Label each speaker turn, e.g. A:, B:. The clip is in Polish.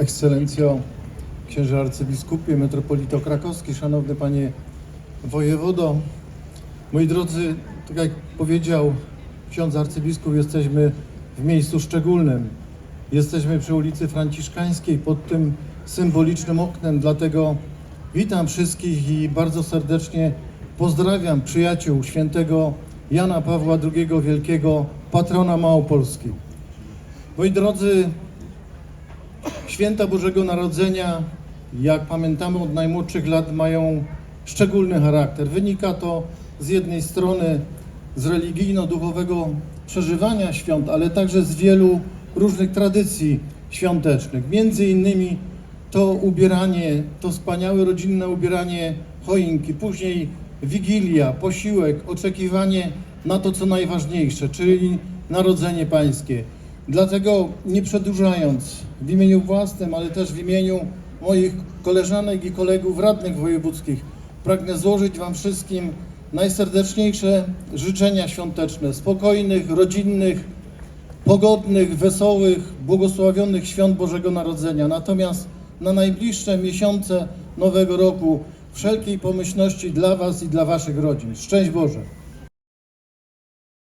A: Ekscelencjo, księże arcybiskupie, metropolito krakowski, szanowny panie wojewodo, moi drodzy, tak jak powiedział ksiądz arcybiskup, jesteśmy w miejscu szczególnym. Jesteśmy przy ulicy Franciszkańskiej pod tym symbolicznym oknem, dlatego witam wszystkich i bardzo serdecznie pozdrawiam przyjaciół świętego Jana Pawła II Wielkiego, patrona Małopolski. Moi drodzy, Święta Bożego Narodzenia, jak pamiętamy od najmłodszych lat, mają szczególny charakter. Wynika to z jednej strony z religijno-duchowego przeżywania świąt, ale także z wielu różnych tradycji świątecznych. Między innymi to ubieranie, to wspaniałe rodzinne ubieranie choinki, później wigilia, posiłek, oczekiwanie na to, co najważniejsze, czyli Narodzenie Pańskie. Dlatego nie przedłużając, w imieniu własnym, ale też w imieniu moich koleżanek i kolegów radnych wojewódzkich, pragnę złożyć Wam wszystkim najserdeczniejsze życzenia świąteczne, spokojnych, rodzinnych, pogodnych, wesołych, błogosławionych świąt Bożego Narodzenia. Natomiast na najbliższe miesiące Nowego Roku wszelkiej pomyślności dla Was i dla Waszych rodzin. Szczęść Boże!